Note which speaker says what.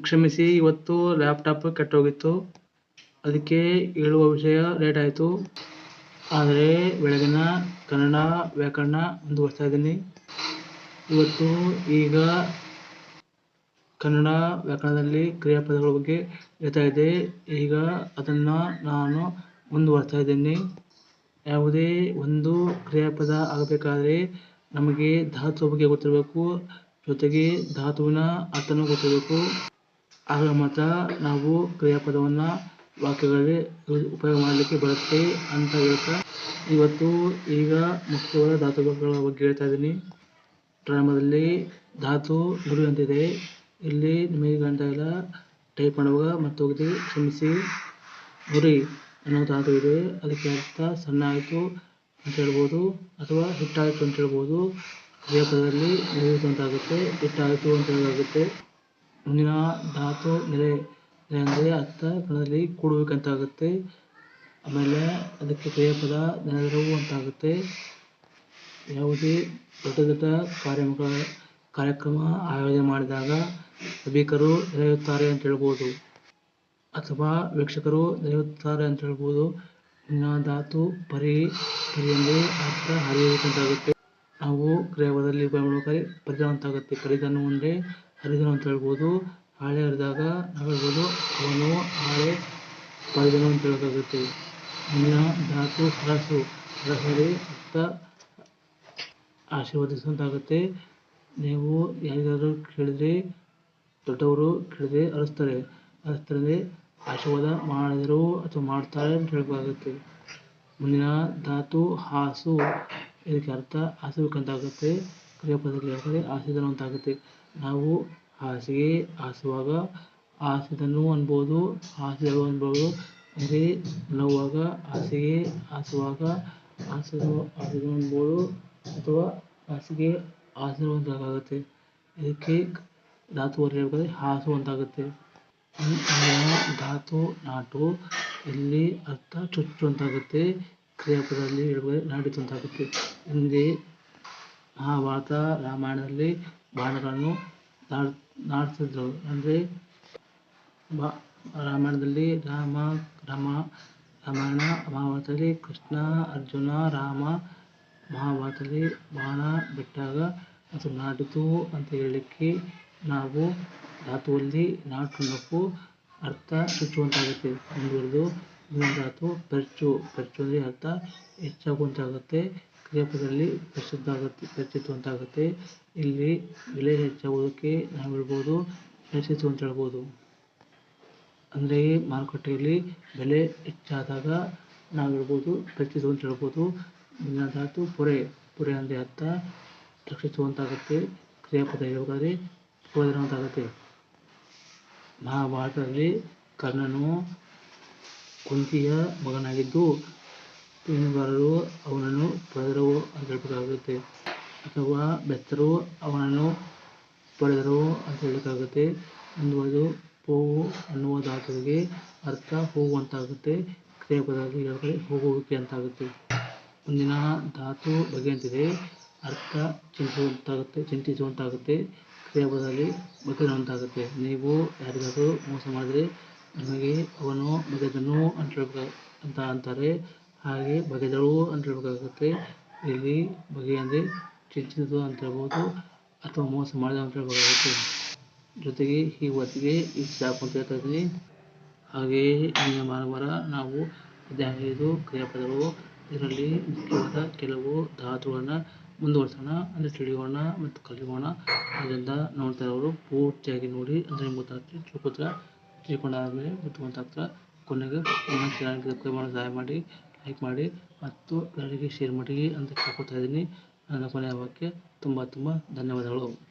Speaker 1: ಕ್ಷಮಿಸಿ, ಇವತ್ತು ಲ್ಯಾಪ್ಟಾಪ್ ಕೆಟ್ಟೋಗಿತ್ತು. ಅದಕ್ಕೆ ಹೇಳುವ ವಿಷಯ ಲೇಟ್ ಆಯಿತು. ಆದರೆ ಬೆಳಗಿನ ಕನ್ನಡ ವ್ಯಾಕರಣ ಮುಂದುವರಿಸ್ತಾ ಇದ್ದೀನಿ ಇವತ್ತು ಈಗ ಕನ್ನಡ ವ್ಯಾಕರಣದಲ್ಲಿ ಕ್ರಿಯಾಪದಗಳ ಬಗ್ಗೆ ಹೇಳ್ತಾ ಇದೆ ಈಗ ಅದನ್ನು ನಾನು ಮುಂದುವರಿಸ್ತಾ ಇದ್ದೀನಿ ಯಾವುದೇ ಒಂದು ಕ್ರಿಯಾಪದ ಆಗಬೇಕಾದ್ರೆ ನಮಗೆ ಧಾತು ಬಗ್ಗೆ ಗೊತ್ತಿರಬೇಕು. ಜೊತೆಗೆ ಧಾತುವಿನ ಅರ್ಥನೂ ಗೊತ್ತಿರಬೇಕು. ಆಗ ಮಾತ್ರ ನಾವು ಕ್ರಿಯಾಪದವನ್ನು ವಾಕ್ಯಗಳಲ್ಲಿ ಉಪಯೋಗ ಮಾಡಲಿಕ್ಕೆ ಬರುತ್ತೆ ಅಂತ ಹೇಳ್ತಾ ಇವತ್ತು ಈಗ ಮುಖ್ಯವಾದ ಧಾತುಗಳ ಬಗ್ಗೆ ಹೇಳ್ತಾ ಇದ್ದೀನಿ. ಪ್ರಾರಂಭದಲ್ಲಿ ಧಾತು ನುಡಿ ಅಂತಿದೆ ಇಲ್ಲಿ ನಿಮಗೆ ಕಾಣ್ತಾ ಇಲ್ಲ. ಟೈಪ್ ಮಾಡುವಾಗ ಮತ್ತೆ ಹೋಗಿದೆ ಕ್ಷಮಿಸಿ. ಗುರಿ ಅನ್ನೋ ಧಾತು ಇದೆ. ಅದಕ್ಕೆ ಅರ್ಥ ಸಣ್ಣ ಆಯಿತು ಅಂತ ಹೇಳ್ಬೋದು. ಅಥವಾ ಹಿಟ್ಟಾಯಿತು ಅಂತ ಹೇಳ್ಬೋದು. ಕ್ರಿಯಾಪದದಲ್ಲಿ ನಡೆಯಿತು ಅಂತ ಆಗುತ್ತೆ ಹಿಟ್ಟಾಯಿತು ಅಂತ ಹೇಳಲಾಗುತ್ತೆ ಮುಂದಿನ ಧಾತು ನೆಲೆ ಅಂದರೆ ಅರ್ಥ ಕನ್ನಡದಲ್ಲಿ ಕೂಡಬೇಕಂತಾಗುತ್ತೆ. ಆಮೇಲೆ ಅದಕ್ಕೆ ಕ್ರಿಯಾಪದ ನೆರವು ಅಂತ ಆಗುತ್ತೆ ಯಾವುದೇ ದೊಡ್ಡ ದೊಡ್ಡ ಕಾರ್ಯಕ್ರಮ ಕಾರ್ಯಕ್ರಮ ಆಯೋಜನೆ ಮಾಡಿದಾಗ ಸಭಿಕರು ನೆರೆಯುತ್ತಾರೆ ಅಂತ ಹೇಳ್ಬೋದು. ಅಥವಾ ವೀಕ್ಷಕರು ನೆರೆಯುತ್ತಾರೆ ಅಂತ ಹೇಳ್ಬೋದು. ಮುಂದಿನ ಧಾತು ಪರಿ ಪರಿ ಅಂದರೆ ಅರ್ಥ ಹರಿಯಬೇಕಂತಾಗುತ್ತೆ. ನಾವು ಕ್ರಿಯಾಪದದಲ್ಲಿ ಉಪಯೋಗ ಪರಿಧಾನ ಅಂತ ಆಗುತ್ತೆ ಪರಿಧಾನ ಅಂದರೆ ಹರಿದನು ಅಂತ ಹೇಳ್ಬೋದು, ಹಾಳೆ ಹರಿದಾಗ ನಾವು ಹೇಳ್ಬೋದು ಅವನು ಹಾಳೆ ಪಡೆದನು ಅಂತ ಹೇಳೋಕ್ಕಾಗುತ್ತೆ ಮುಂದಿನ ಧಾತು ಹರಸು ಹರಸಲ್ಲಿ ಅರ್ಥ ಆಶೀರ್ವದಿಸುವಂತಾಗುತ್ತೆ. ನೀವು ಯಾರಿಗಾದರೂ ಕೇಳಿದ್ರೆ, ದೊಡ್ಡವರು ಕೇಳಿದ್ರೆ ಅರಸ್ತಾರೆ. ಅರಸ್ತಾರೆ ಆಶೀರ್ವಾದ ಮಾಡಿದರು ಅಥವಾ ಮಾಡ್ತಾರೆ ಅಂತ ಹೇಳಬೇಕಾಗುತ್ತೆ. ಮುಂದಿನ ಧಾತು ಹಾಸು. ಇದಕ್ಕೆ ಅರ್ಥ ಹಾಸಬೇಕಂತಾಗುತ್ತೆ ಕ್ರಿಯಾಪದದಲ್ಲಿ ಹಾಕಿದ್ರೆ ಅಂತಾಗುತ್ತೆ ನಾವು ಹಾಸಿಗೆ ಹಾಸುವಾಗ ಹಾಸಿದನು ಅನ್ಬೋದು ಹಾಸಿದಾಗ ಅನ್ಬೋದು. ಅಂದರೆ ನೋವಾಗ ಹಾಸಿಗೆ ಹಾಸುವಾಗ ಹಾಸಲು ಹಾಸಿದ ಅನ್ಬೋದು ಅಥವಾ ಹಾಸಿಗೆ ಹಾಸಲು ಅಂತಾಗುತ್ತೆ ಇದಕ್ಕೆ ಧಾತು ಹೇಳ್ಬೇಕಾದ್ರೆ ಹಾಸು ಅಂತಾಗುತ್ತೆ ಧಾತು ನಾಟು ಇಲ್ಲಿ ಅರ್ಥ ಚುಚ್ಚು ಅಂತಾಗುತ್ತೆ ಕ್ರಿಯಾಪದದಲ್ಲಿ ಹೇಳ್ಬೇಕಾದ್ರೆ ನಾಡಿತು ಅಂತಾಗುತ್ತೆ ಹಿಂದೆ ಮಹಾಭಾರತ ರಾಮಾಯಣದಲ್ಲಿ ಬಾಣಗಳನ್ನು ನಾಡ್ತಿದ್ರು ಅಂದ್ರೆ ಬಾ, ರಾಮಾಯಣದಲ್ಲಿ ರಾಮ ರಾಮ, ರಾಮಾಯಣ, ಮಹಾಭಾರತದಲ್ಲಿ ಕೃಷ್ಣ, ಅರ್ಜುನ, ರಾಮ, ಮಹಾಭಾರತದಲ್ಲಿ ಬಾಣ ಬಿಟ್ಟಾಗ ಅದು ನಾಡಿತು ಅಂತ ಹೇಳಲಿಕ್ಕೆ ನಾವು ಧಾತುವಲ್ಲಿ ನಾಟು ಅರ್ಥ ಚುಚ್ಚುವಂತಾಗುತ್ತೆ ಮುಂದುವರೆದು ಇನ್ನೊಂದು ಧಾತು ಪೆರ್ಚು. ಪೆರ್ಚು ಅಂದರೆ ಅರ್ಥ ಹೆಚ್ಚಾಗುವಂತಾಗುತ್ತೆ. ಕ್ರಿಯಾಪದದಲ್ಲಿ ಪ್ರಸಿದ್ಧ ಆಗುತ್ತೆ ಅಂತಾಗುತ್ತೆ ಇಲ್ಲಿ ಬೆಲೆ ಹೆಚ್ಚಾಗುವುದಕ್ಕೆ ನಾವು ಹೇಳ್ಬೋದು ಹೆಚ್ಚಿತು ಅಂತ ಹೇಳ್ಬೋದು. ಅಂದರೆ ಮಾರುಕಟ್ಟೆಯಲ್ಲಿ ಬೆಲೆ ಹೆಚ್ಚಾದಾಗ ನಾವು ಹೇಳ್ಬೋದು, ಪರಿಚಿತ ಅಂತ ಹೇಳ್ಬೋದು. ಮುಂದಿನ ಧಾತು ಪೊರೆ ಪೊರೆ ಅಂದರೆ ಅರ್ಥ, ರಕ್ಷಿಸುವಂತಾಗುತ್ತೆ, ಕ್ರಿಯಾಪದ ಹೇಳ್ಬೇಕಾದ್ರೆ ಆಗುತ್ತೆ ಮಹಾಭಾರತದಲ್ಲಿ ಕರ್ಣನು ಕುಂತಿಯ ಮಗನಾಗಿದ್ದು ಮೀನುಗಾರರು ಅವನನ್ನು ಹೇಳಬೇಕಾಗುತ್ತೆ ಅಥವಾ ಬೆತ್ತರು ಅವನನ್ನು ಪಡೆದರು ಅಂತ ಹೇಳೋಕ್ಕಾಗುತ್ತೆ. ಅನ್ನುವುದು ಪೋವು ಅನ್ನುವ ಧಾತುವಿಗೆ ಅರ್ಥ ಹೋಗುವಂತಾಗುತ್ತೆ. ಕ್ರಿಯಾಪದದಲ್ಲಿ ಹೇಳಿದ್ರೆ ಹೋಗುವಿಕೆ ಅಂತಾಗುತ್ತೆ. ಮುಂದಿನ ಧಾತು ಬಗೆಯಂತಿದೆ ಅರ್ಥ ಚಿಂತಿಸುವಂತಾಗುತ್ತೆ ಚಿಂತಿಸುವಂತಾಗುತ್ತೆ. ಕ್ರಿಯಾಪದದಲ್ಲಿ ಬಗೆದಂತಾಗುತ್ತೆ ನೀವು ಯಾರಿಗಾದರೂ ಮೋಸ ಮಾಡಿದರೆ ನಮಗೆ ಅವನು ಬಗೆದನು ಅಂತ ಹೇಳ್ಬೇಕು ಅಂತ ಅಂತಾರೆ. ಹಾಗೆ ಬಗೆದಳು ಅಂತ ಹೇಳ್ಬೇಕಾಗುತ್ತೆ. ಇಲ್ಲಿ ಬಗೆ ಅಂದರೆ ಚಿಂತಿಸಿದ್ದು ಅಂತ ಹೇಳ್ಬೋದು ಅಥವಾ ಮೋಸ ಮಾಡಿದ ಅಂತ ಹೇಳ್ಬೋದು. ಜೊತೆಗೆ ಈ ಹೊತ್ತಿಗೆ ಈ ಸಾಕು ಅಂತ ಹೇಳ್ತಾ ಇದ್ದೀನಿ. ಹಾಗೆಯೇ ಇಂದಿನ ನಾವು ಹದಿನೈದು ಕ್ರಿಯಾಪದಗಳು. ಇದರಲ್ಲಿ ಮುಖ್ಯವಾದ ಕೆಲವು ಧಾತುಗಳನ್ನು ಮುಂದುವರಿಸೋಣ, ಅಂದರೆ ತಿಳಿಯೋಣ ಮತ್ತು ಕಲಿಯೋಣ. ಅದರಿಂದ ನೋಡ್ತಾ ಇರೋರು ಪೂರ್ತಿಯಾಗಿ ನೋಡಿ, ಅಂದರೆ ಗೊತ್ತಾಗ್ತದೆ ತಿಳ್ಕೊಂಡಾದ ತಿಳ್ಕೊಂಡಾದ್ಮೇಲೆ ಮತ್ತು ಗೊತ್ತಾಗ್ತದೆ ಕೊನೆಗೆ ಸಹಾಯ ಮಾಡಿ ಲೈಕ್ ಮಾಡಿ ಮತ್ತು ಎಲ್ಲರಿಗೆ ಶೇರ್ ಮಾಡಿ ಅಂತ ಕೇಳ್ಕೊತಾ ಇದ್ದೀನಿ. ನನ್ನ ಕೊನೆಯ ವಾಕ್ಯ ತುಂಬ ತುಂಬ ಧನ್ಯವಾದಗಳು.